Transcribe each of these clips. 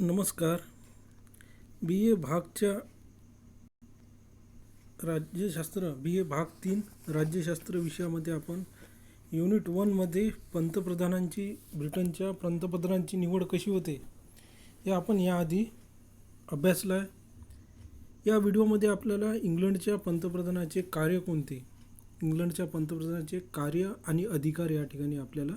नमस्कार. बी ए भागच्या राज्यशास्त्र बी ए भाग तीन राज्यशास्त्र विषयामध्ये आपण युनिट वनमध्ये पंतप्रधानांची ब्रिटनच्या पंतप्रधानांची निवड कशी होते हे आपण याआधी अभ्यासलं आहे. या व्हिडिओमध्ये आपल्याला इंग्लंडच्या पंतप्रधानाचे कार्य कोणते इंग्लंडच्या पंतप्रधानाचे कार्य आणि अधिकार या ठिकाणी आपल्याला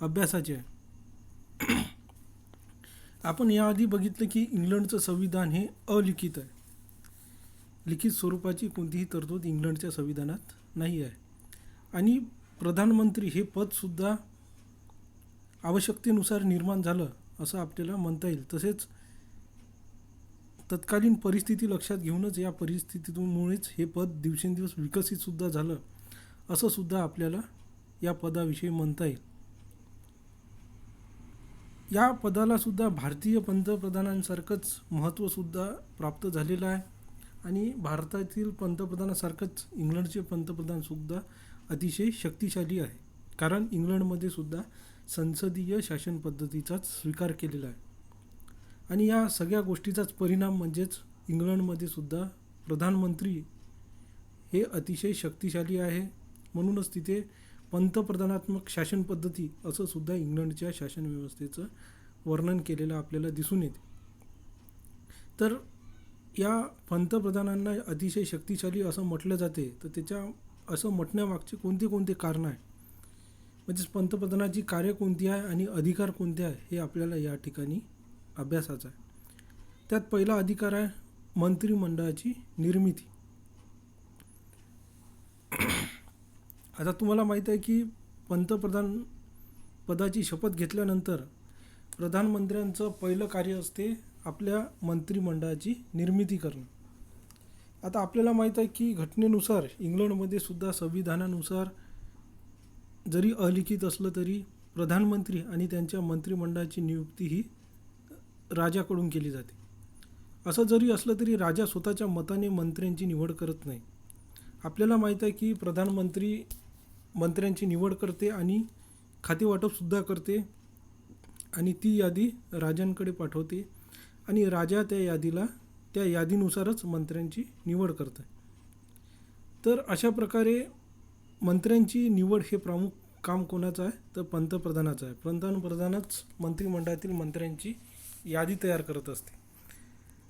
अभ्यासाचे आहे. आपण याआधी बघितलं की इंग्लंडचं संविधान हे अलिखित आहे. लिखित स्वरूपाची कोणतीही तरतूद इंग्लंडच्या संविधानात नाही आहे. आणि प्रधानमंत्री हे पदसुद्धा आवश्यकतेनुसार निर्माण झालं असं आपल्याला म्हणता येईल. तसेच तत्कालीन परिस्थिती लक्षात घेऊनच या परिस्थितीमुळेच हे पद दिवसेंदिवस विकसितसुद्धा झालं असंसुद्धा आपल्याला या पदाविषयी म्हणता येईल. या पदालासुद्धा भारतीय पंतप्रधानांसारखंच महत्त्वसुद्धा प्राप्त झालेलं आहे. आणि भारतातील पंतप्रधानासारखंच इंग्लंडचे पंतप्रधानसुद्धा अतिशय शक्तिशाली आहे. कारण इंग्लंडमध्ये सुद्धा संसदीय शासन पद्धतीचाच स्वीकार केलेला आहे. आणि या सगळ्या गोष्टीचाच परिणाम म्हणजेच इंग्लंडमध्ये सुद्धा प्रधानमंत्री हे अतिशय शक्तिशाली आहे. म्हणूनच तिथे पंतप्रधानात्मक शासन पद्धती असं सुद्धा इंग्लंडच्या शासन व्यवस्थेचं वर्णन केलेलं आपल्याला दिसून येते. तर या पंतप्रधानांना अतिशय शक्तिशाली असं म्हटलं जाते तर त्याच्या असं म्हटण्यामागचे कोणते कोणते कारणं आहे? म्हणजेच पंतप्रधानाची कार्य कोणती आहे आणि अधिकार कोणते आहे हे आपल्याला या ठिकाणी अभ्यासाचं आहे. त्यात पहिला अधिकार आहे मंत्रिमंडळाची निर्मिती. आता तुम्हाला माहीत आहे की पंतप्रधान पदाची शपथ घेतल्यानंतर प्रधानमंत्र्यांचं पहिलं कार्य असते आपल्या मंत्रिमंडळाची निर्मिती करणं. आता आपल्याला माहीत आहे की घटनेनुसार इंग्लंडमध्ये सुद्धा संविधानानुसार जरी अलिखित असलं तरी प्रधानमंत्री आणि त्यांच्या मंत्रिमंडळाची नियुक्ती ही राजाकडून केली जाते. असं जरी असलं तरी राजा स्वतःच्या मताने मंत्र्यांची निवड करत नाही. आपल्याला माहीत आहे की प्रधानमंत्री मंत्र्यांची निवड करते आणि खातेवाटपसुद्धा करते आणि ती यादी राजांकडे पाठवते आणि राजा त्या यादीला त्या यादीनुसारच मंत्र्यांची निवड करते तर अशा प्रकारे मंत्र्यांची निवड हे प्रमुख काम कोणाचं आहे? तर पंतप्रधानाचं आहे. पंतप्रधानच मंत्रिमंडळातील मंत्र्यांची यादी तयार करत असते.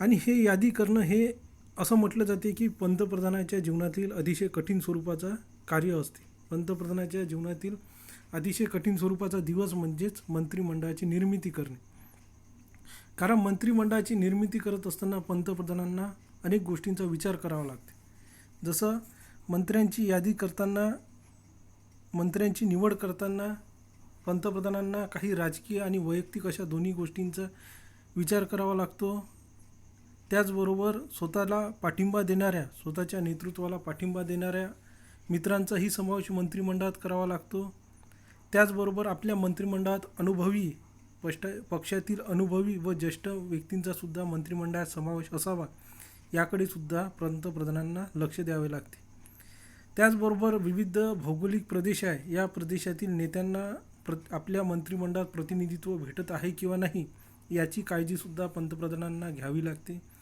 आणि हे यादी करणं हे असं म्हटलं जाते की पंतप्रधानाच्या जीवनातील अतिशय कठीण स्वरूपाचा कार्य असते. पंतप्रधानाच्या जीवनातील अतिशय कठीण स्वरूपाचा दिवस म्हणजेच मंत्रिमंडळाची निर्मिती करणे. कारण मंत्रिमंडळाची निर्मिती करत असताना पंतप्रधानांना अनेक गोष्टींचा विचार करावा लागते. जसं मंत्र्यांची यादी करताना मंत्र्यांची निवड करताना पंतप्रधानांना काही राजकीय आणि वैयक्तिक अशा दोन्ही गोष्टींचा विचार करावा लागतो. त्याचबरोबर स्वतःला पाठिंबा देणाऱ्या स्वतःच्या नेतृत्वाला पाठिंबा देणाऱ्या मित्रांचाही समावेश मंत्रिमंडळात करावा लागतो. त्याचबरोबर आपल्या मंत्रिमंडळात अनुभवी पष्ट पक्षातील अनुभवी व ज्येष्ठ व्यक्तींचासुद्धा मंत्रिमंडळात समावेश असावा याकडे सुद्धा पंतप्रधानांना लक्ष द्यावे लागते. त्याचबरोबर विविध भौगोलिक प्रदेश आहे या प्रदेशातील नेत्यांना प्र आपल्या मंत्रिमंडळात प्रतिनिधित्व भेटत आहे किंवा नाही याची काळजीसुद्धा पंतप्रधानांना घ्यावी लागते.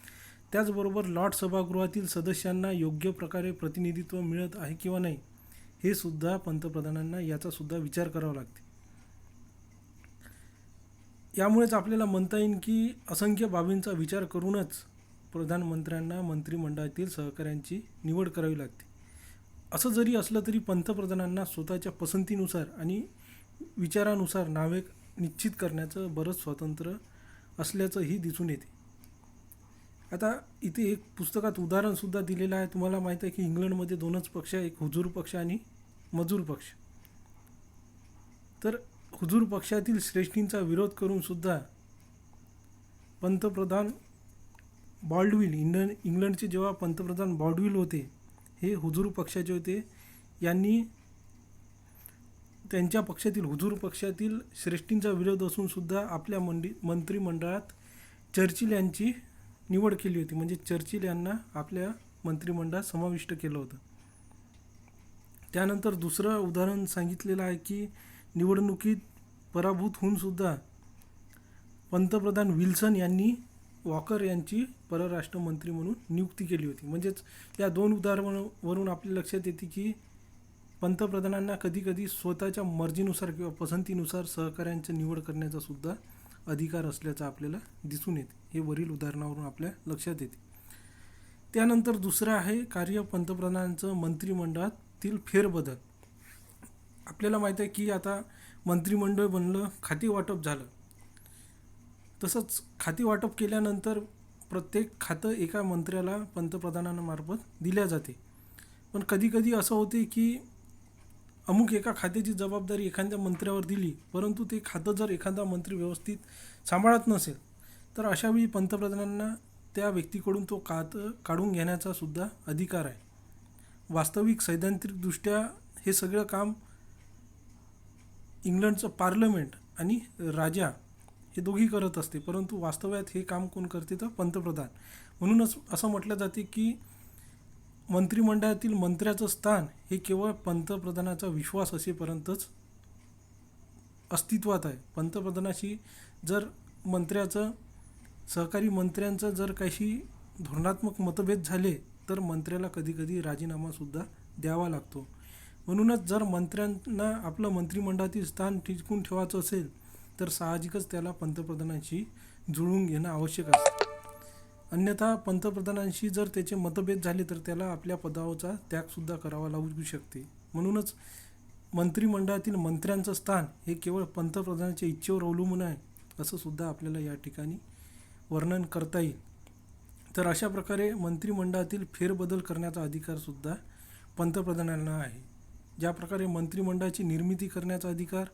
त्याचबरोबर लॉर्ड सभागृहातील सदस्यांना योग्य प्रकारे प्रतिनिधित्व मिळत आहे किंवा नाही हे सुद्धा पंतप्रधानांना याचासुद्धा विचार करावा लागते. यामुळेच आपल्याला म्हणता येईल की असंख्य बाबींचा विचार करूनच प्रधानमंत्र्यांना मंत्रिमंडळातील सहकाऱ्यांची निवड करावी लागते. असं जरी असलं तरी पंतप्रधानांना स्वतःच्या पसंतीनुसार आणि विचारानुसार नावे निश्चित करण्याचं बरंच स्वातंत्र्य असल्याचंही दिसून येते. आता इथे एक पुस्तकात उदाहरणसुद्धा दिलेलं आहे. तुम्हाला माहीत आहे की इंग्लंडमध्ये दोनच पक्ष आहे. एक हुजूर पक्ष आणि मजूर पक्ष. तर हुजूर पक्षातील श्रेष्ठींचा विरोध करूनसुद्धा पंतप्रधान बॉल्डविल इंग्लंड इंग्लंडचे जेव्हा पंतप्रधान बॉल्डविल होते हे हुजूर पक्षाचे होते. यांनी त्यांच्या पक्षातील हुजूर पक्षातील श्रेष्ठींचा विरोध असूनसुद्धा आपल्या मंडी मंत्रिमंडळात चर्चिल यांची निवड केली होती. म्हणजे चर्चिल यांना आपल्या मंत्रिमंडळात समाविष्ट केलं होतं. त्यानंतर दुसरं उदाहरण सांगितलेलं आहे की निवडणुकीत पराभूत होऊनसुद्धा पंतप्रधान विल्सन यांनी वॉकर यांची परराष्ट्र मंत्री म्हणून नियुक्ती केली होती. म्हणजेच या दोन उदाहरणावरून आपल्या लक्षात येते की पंतप्रधानांना कधीकधी स्वतःच्या मर्जीनुसार किंवा पसंतीनुसार सहकाऱ्यांची निवड करण्याचा सुद्धा अधिकार असल्याचं आपल्याला दिसून येते. हे वरील उदाहरणावरून आपल्या लक्षात येते. त्यानंतर दुसरं आहे कार्य पंतप्रधानांचं मंत्रिमंडळातील फेरबदल. आपल्याला माहीत आहे की आता मंत्रिमंडळ बनलं खाती वाटप झालं. तसंच खाती वाटप केल्यानंतर प्रत्येक खातं एका मंत्र्याला पंतप्रधानांमार्फत दिल्या जाते. पण कधीकधी असं होते की अमुक एका खात्याची जबाबदारी एखाद्या मंत्र्यावर दिली परंतु ते खातं जर एखादा मंत्री व्यवस्थित सांभाळत नसेल तर अशावेळी पंतप्रधानांना त्या व्यक्तीकडून तो खातं काढून घेण्याचा सुद्धा अधिकार आहे. वास्तविक सैद्धांतिकदृष्ट्या हे सगळं काम इंग्लंडचं पार्लमेंट आणि राजा हे दोघी करत असते परंतु वास्तव्यात हे काम कोण करते तर पंतप्रधान. म्हणूनच असं म्हटलं जाते की मंत्रिमंडळातील मंत्र्याचं स्थान हे केवळ पंतप्रधानाचा विश्वास असेपर्यंतच अस्तित्वात आहे. पंतप्रधानाशी जर मंत्र्याचं सहकारी मंत्र्यांचं जर काही धोरणात्मक मतभेद झाले तर मंत्र्याला कधीकधी राजीनामासुद्धा द्यावा लागतो. म्हणूनच जर मंत्र्यांना आपलं मंत्रिमंडळातील स्थान टिकून ठेवायचं असेल तर साहजिकच त्याला पंतप्रधानांशी जुळवून घेणं आवश्यक असतं. अन्यथा पंतप्रधानांशी जर त्याचे मतभेद झाले तर त्याला आपल्या पदावरचा त्यागसुद्धा करावा लागू शकते. म्हणूनच मंत्रिमंडळातील मंत्र्यांचं स्थान हे केवळ पंतप्रधानाच्या इच्छेवर अवलंबून आहे असं सुद्धा आपल्याला या ठिकाणी वर्णन करता येईल. तर अशा प्रकारे मंत्रिमंडळातील फेरबदल करण्याचा अधिकारसुद्धा पंतप्रधानांना आहे. ज्या प्रकारे मंत्रिमंडळाची निर्मिती करण्याचा अधिकार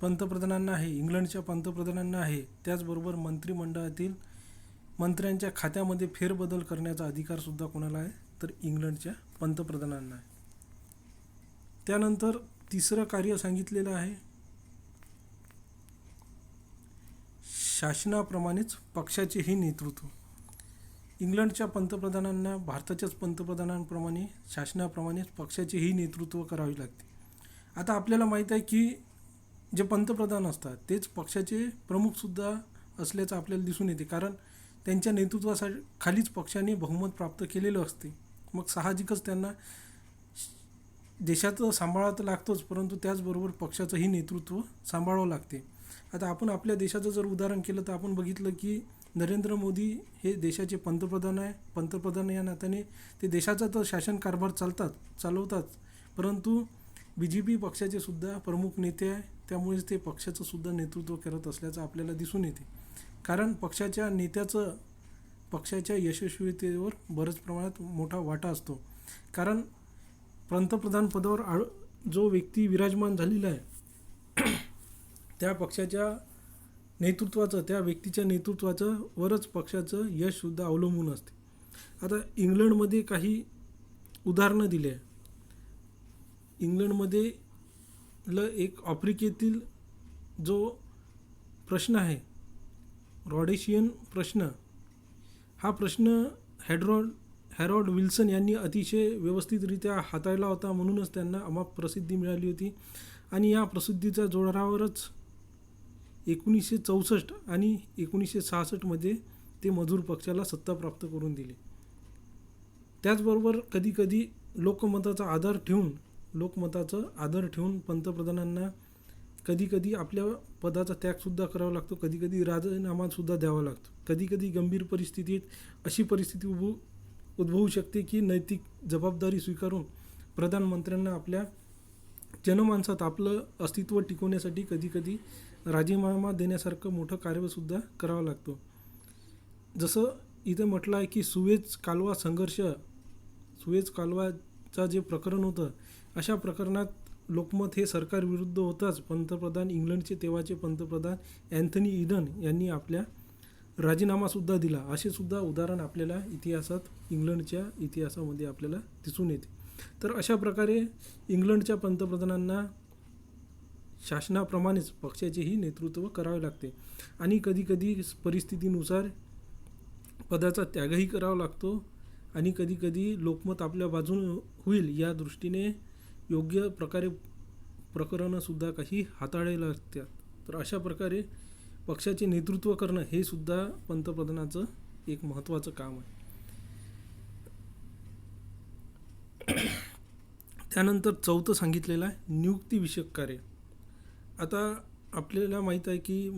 पंतप्रधानांना आहे इंग्लंडच्या पंतप्रधानांना आहे त्याचबरोबर मंत्रिमंडळातील मंत्र्यांच्या खात्यामध्ये फेरबदल करण्याचा अधिकारसुद्धा कोणाला आहे? तर इंग्लंडच्या पंतप्रधानांना आहे. त्यानंतर तिसरं कार्य सांगितलेलं आहे. शासनाप्रमाणेच पक्षाचेही नेतृत्व. इंग्लंडच्या पंतप्रधानांना भारताच्याच पंतप्रधानांप्रमाणे शासनाप्रमाणेच पक्षाचेही नेतृत्व करावे लागते. आता आपल्याला माहीत आहे की जे पंतप्रधान असतात तेच पक्षाचे प्रमुखसुद्धा असल्याचं आपल्याला दिसून येते. कारण त्यांच्या नेतृत्वासा खालीच पक्षाने बहुमत प्राप्त केलेलं असते. मग साहजिकच त्यांना देशाचं सांभाळा तर लागतोच परंतु त्याचबरोबर पक्षाचंही नेतृत्व सांभाळावं लागते. आता आपण आपल्या देशाचं जर उदाहरण केलं तर आपण बघितलं की नरेंद्र मोदी हे देशाचे पंतप्रधान आहे. पंतप्रधान या नात्याने ते देशाचा तर शासन कारभार चालतात चालवतात. परंतु बी जे पी पक्षाचे सुद्धा प्रमुख नेते आहे. त्यामुळेच ते पक्षाचं सुद्धा नेतृत्व करत असल्याचं आपल्याला दिसून येते. कारण पक्षाच्या नेत्याचं पक्षाच्या यशस्वीतेवर बऱ्याच प्रमाणात मोठा वाटा असतो. कारण पंतप्रधान पदावर आळ जो व्यक्ती विराजमान झालेला आहे त्या पक्षाच्या नेतृत्वाचं त्या व्यक्तीच्या नेतृत्वाचं वरच पक्षाचं यशसुद्धा अवलंबून असते. आता इंग्लंडमध्ये काही उदाहरणं दिली. आहे इंग्लंडमध्ये ल एक आफ्रिकेतील जो प्रश्न आहे रॉडेशियन प्रश्न. हा प्रश्न हॅड्रॉड हॅरॉड विल्सन यांनी अतिशय व्यवस्थितरित्या हाताळला होता म्हणूनच त्यांना अमाप प्रसिद्धी मिळाली होती. आणि या प्रसिद्धीच्या जोरावरच एकोणीसशे चौसष्ट आणि एकोणीसशे सहासष्टमध्ये ते मजूर पक्षाला सत्ता प्राप्त करून दिली. त्याचबरोबर कधीकधी लोकमताचा आधार ठेवून लोकमताचं आदर ठेवून पंतप्रधानांना कधीकधी आपल्या पदाचा त्यागसुद्धा करावा लागतो. कधीकधी राजीनामासुद्धा द्यावा लागतो. कधीकधी गंभीर परिस्थितीत अशी परिस्थिती उभू उद्भवू शकते की नैतिक जबाबदारी स्वीकारून प्रधानमंत्र्यांना आपल्या जनमानसात आपलं अस्तित्व टिकवण्यासाठी कधीकधी राजीनामा देण्यासारखं मोठं कार्यसुद्धा करावं लागतो. जसं इथे म्हटलं आहे की सुवेज कालवा संघर्ष सुएज कालवाचा जे प्रकरण होतं अशा प्रकरणात लोकमत हे सरकारविरुद्ध होताच. पंतप्रधान इंग्लंडचे तेव्हाचे पंतप्रधान अँथनी इडन यांनी आपल्या राजीनामासुद्धा दिला. असे सुद्धा उदाहरण आपल्याला इतिहासात इंग्लंडच्या इतिहासामध्ये आपल्याला दिसून येते. तर अशा प्रकारे इंग्लंडच्या पंतप्रधानांना शासनाप्रमाणेच पक्षाचेही नेतृत्व करावे लागते. आणि कधीकधी परिस्थितीनुसार पदाचा त्यागही करावा लागतो. आणि कधीकधी लोकमत आपल्या बाजून होईल या दृष्टीने योग्य प्रकारे प्रकरणंसुद्धा काही हाताळायला लागतात. तर अशा प्रकारे पक्षाचे नेतृत्व करणं हे सुद्धा पंतप्रधानाचं एक महत्त्वाचं काम आहे. त्यानंतर चौथं सांगितलेलं आहे नियुक्तीविषयक कार्य. आता आपल्याला माहीत आहे की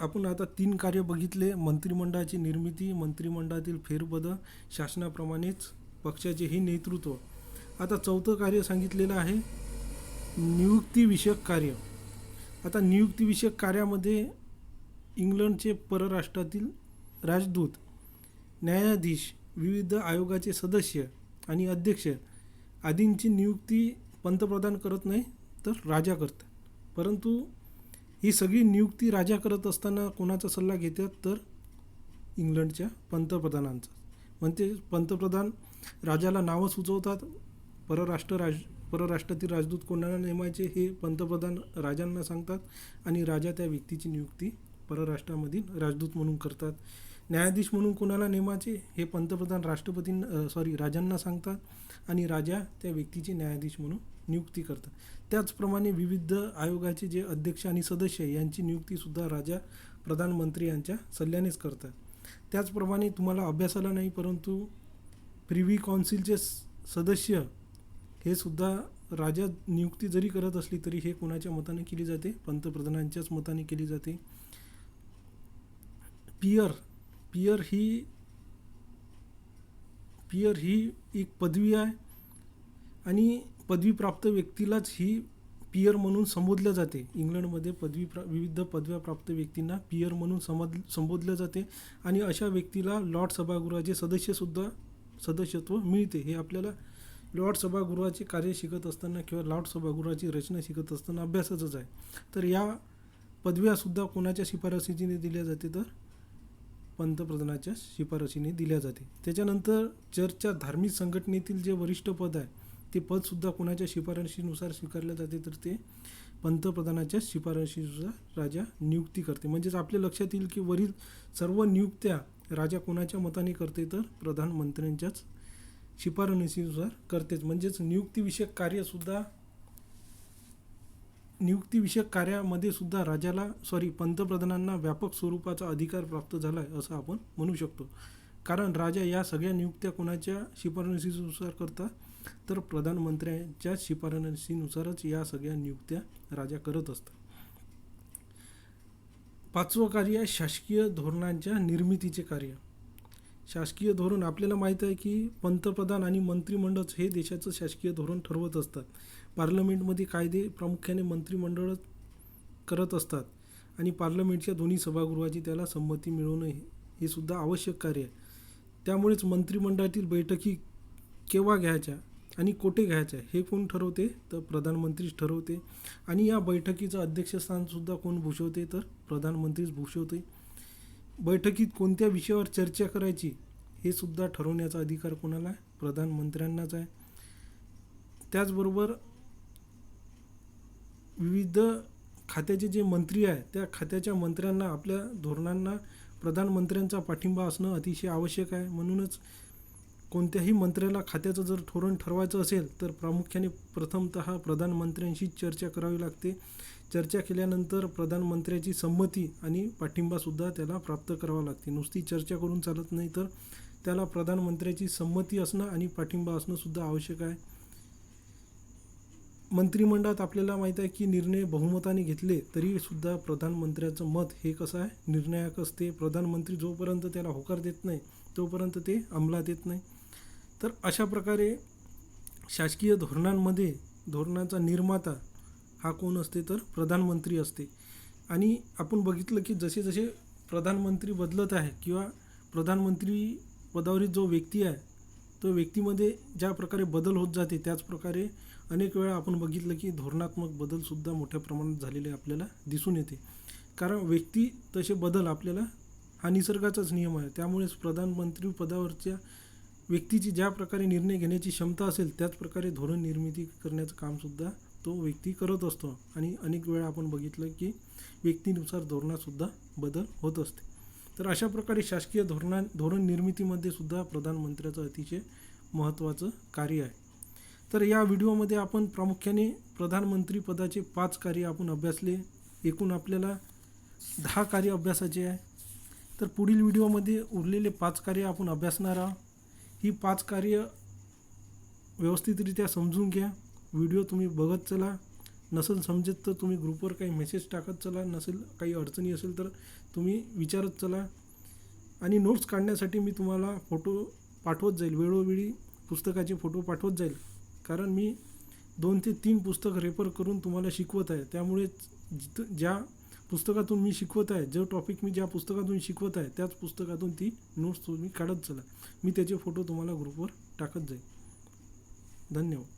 आपण आता तीन कार्य बघितले मंत्रिमंडळाची निर्मिती मंत्रिमंडळातील फेरबदल शासनाप्रमाणेच पक्षाचे हे नेतृत्व. आता चौथं कार्य सांगितलेलं आहे. नियुक्तीविषयक कार्य. आता नियुक्तीविषयक कार्यामध्ये इंग्लंडचे परराष्ट्रातील राजदूत न्यायाधीश विविध आयोगाचे सदस्य आणि अध्यक्ष आदींची नियुक्ती पंतप्रधान करत नाही तर राजा करतात. परंतु ही सगळी नियुक्ती राजा करत असताना कोणाचा सल्ला घेतात तर इंग्लंडच्या पंतप्रधानांचा. म्हणजे पंतप्रधान राजाला नावं सुचवतात परराष्ट्र राज परराष्ट्रातील राजदूत कोणाला नेमायचे हे पंतप्रधान राजांना सांगतात आणि राजा त्या व्यक्तीची नियुक्ती परराष्ट्रामधील राजदूत म्हणून करतात. न्यायाधीश म्हणून कोणाला नेमायचे हे पंतप्रधान राष्ट्रपती सॉरी राजांना सांगतात आणि राजा त्या व्यक्तीची न्यायाधीश म्हणून नियुक्ती करतात. त्याचप्रमाणे विविध आयोगाचे जे अध्यक्ष आणि सदस्य यांची नियुक्तीसुद्धा राजा प्रधानमंत्री यांच्या सल्ल्यानेच करतात. त्याचप्रमाणे तुम्हाला अभ्यासाला नाही परंतु प्रिव्ही कौन्सिलचे स- सदस्य हे सुद्धा राजा नियुक्ती जरी करत असली तरी हे कोणाच्या मताने केली जाते? पंतप्रधानांच्याच मताने केली जाते. पियर पियर ही पियर ही एक पदवी आहे आणि पदवीप्राप्त व्यक्तीलाच ही पियर म्हणून संबोधलं जाते. इंग्लंडमध्ये पदवी प्रा विविध पदव्या प्राप्त व्यक्तींना पियर म्हणून समज संबोधलं जाते आणि अशा व्यक्तीला लॉर्ड सभागृहाचे सदस्यसुद्धा सदस्यत्व मिळते. हे आपल्याला लॉर्ड सभागृहाचे कार्य शिकत असताना किंवा लॉर्ड सभागृहाची रचना शिकत असताना अभ्यासाचंच आहे. तर या पदव्यासुद्धा कोणाच्या शिफारसीने दिल्या जाते तर? पंतप्रधानाच्या शिफारसीने दिल्या जाते. त्याच्यानंतर चर्चच्या धार्मिक संघटनेतील जे वरिष्ठ पद आहे ते पदसुद्धा कोणाच्या शिफारशीनुसार स्वीकारले जाते तर ते पंतप्रधानाच्या शिफारशीनुसार राजा नियुक्ती करते. म्हणजेच आपल्या लक्षात येईल की वरील सर्व नियुक्त्या राजा कोणाच्या मताने करते तर? प्रधानमंत्र्यांच्याच शिफारसीनुसार करतेच. म्हणजेच नियुक्तीविषयक कार्यसुद्धा नियुक्तीविषयक कार्यामध्ये सुद्धा राजाला सॉरी पंतप्रधानांना व्यापक स्वरूपाचा अधिकार प्राप्त झाला आहे असं आपण म्हणू शकतो. कारण राजा या सगळ्या नियुक्त्या कोणाच्या शिफारसीनुसार करतात तर प्रधानमंत्र्यांच्या शिफारसीनुसारच या सगळ्या नियुक्त्या राजा करत असतात. पाचवं कार्य शासकीय धोरणांच्या निर्मितीचे कार्य. शासकीय धोरण आपल्याला माहीत आहे की पंतप्रधान आणि मंत्रिमंडळच हे देशाचं शासकीय धोरण ठरवत असतात. पार्लमेंटमध्ये कायदे प्रामुख्याने मंत्रिमंडळ करत असतात आणि पार्लमेंटच्या दोन्ही सभागृहाची त्याला संमती मिळवणं हे हे सुद्धा आवश्यक कार्य आहे. त्यामुळेच मंत्रिमंडळातील बैठकी केव्हा घ्यायच्या आणि कोठे घ्यायच्या हे कोण ठरवते तर प्रधानमंत्रीच ठरवते. आणि या बैठकीचं अध्यक्षस्थानसुद्धा कोण भूषवते तर प्रधानमंत्रीच भूषवते. बैठकीत कोणत्या विषयावर चर्चा करायची हे सुद्धा ठरवण्याचा अधिकार कोणाला आहे? प्रधानमंत्र्यांनाच आहे. त्याचबरोबर विविध खात्याचे जे मंत्री आहे त्या खात्याच्या मंत्र्यांना आपल्या धोरणांना प्रधानमंत्र्यांचा पाठिंबा असणं अतिशय आवश्यक आहे. म्हणूनच कोणत्याही मंत्र्याला खात्याचं जर धोरण ठरवायचं असेल तर प्रामुख्याने प्रथमतः प्रधानमंत्र्यांशी चर्चा करावी लागते. चर्चा केल्यानंतर प्रधानमंत्र्याची संमती आणि पाठिंबासुद्धा त्याला प्राप्त करावा लागते. नुसती चर्चा करून चालत नाही तर त्याला प्रधानमंत्र्याची संमती असणं आणि पाठिंबा असणंसुद्धा आवश्यक आहे. मंत्रिमंडळात आपल्याला माहीत आहे की निर्णय बहुमताने घेतले तरी सुद्धा प्रधानमंत्र्याचं मत हे कसं आहे? निर्णायक असते. प्रधानमंत्री जोपर्यंत त्याला होकार देत नाही तोपर्यंत ते अंमलात येत नाही. तर अशा प्रकारे शासकीय धोरणांमध्ये धोरणाचा निर्माता हा कोण असते तर प्रधानमंत्री असते. आणि आपण बघितलं की जसे जसे प्रधानमंत्री बदलत आहे किंवा प्रधानमंत्री पदावरील जो व्यक्ती आहे तो व्यक्तीमध्ये ज्या प्रकारे बदल होत जाते त्याच प्रकारे अनेक वेळा आपण बघितलं की धोरणात्मक बदलसुद्धा मोठ्या प्रमाणात झालेले आपल्याला दिसून येते. कारण व्यक्ती तसे बदल आपल्याला हा निसर्गाचाच नियम आहे. त्यामुळेच प्रधानमंत्री पदावरच्या व्यक्तीची ज्या प्रकारे निर्णय घेण्याची क्षमता असेल त्याच प्रकारे धोरण निर्मिती करण्याचं कामसुद्धा तो व्यक्ती करत असतो आणि अनेक वेळा आपण बघितलं की व्यक्तीनुसार धोरणातसुद्धा बदल होत असते. तर अशा प्रकारे शासकीय धोरणा धोरण निर्मितीमध्ये सुद्धा प्रधानमंत्र्याचं अतिशय महत्त्वाचं कार्य आहे. तर या व्हिडिओमध्ये आपण प्रामुख्याने प्रधानमंत्री पदाचे पाच कार्य आपण अभ्यासले. एकूण आपल्याला दहा कार्य अभ्यासाचे आहे. तर पुढील व्हिडिओमध्ये उरलेले पाच कार्य आपण अभ्यासणार आहोत. ही पाच कार्य व्यवस्थितरित्या समजून घ्या. व्हिडिओ तुम्ही बघत चला. नसेल समजत तर तुम्ही ग्रुपवर काही मेसेज टाकत चला. नसेल काही अडचणी असेल तर तुम्ही विचारत चला. आणि नोट्स काढण्यासाठी मी तुम्हाला फोटो पाठवत जाईल. वेळोवेळी पुस्तकाचे फोटो पाठवत जाईल. कारण मी दोन ते तीन पुस्तक रेफर करून तुम्हाला शिकवत आहे. त्यामुळे जिथं ज्या पुस्तकातून मी शिकवत आहे जो टॉपिक मी ज्या पुस्तकातून शिकवत आहे त्याच पुस्तकातून ती नोट्स तुम्ही काढत चला. मी त्याचे फोटो तुम्हाला ग्रुपवर टाकत जाईल. धन्यवाद.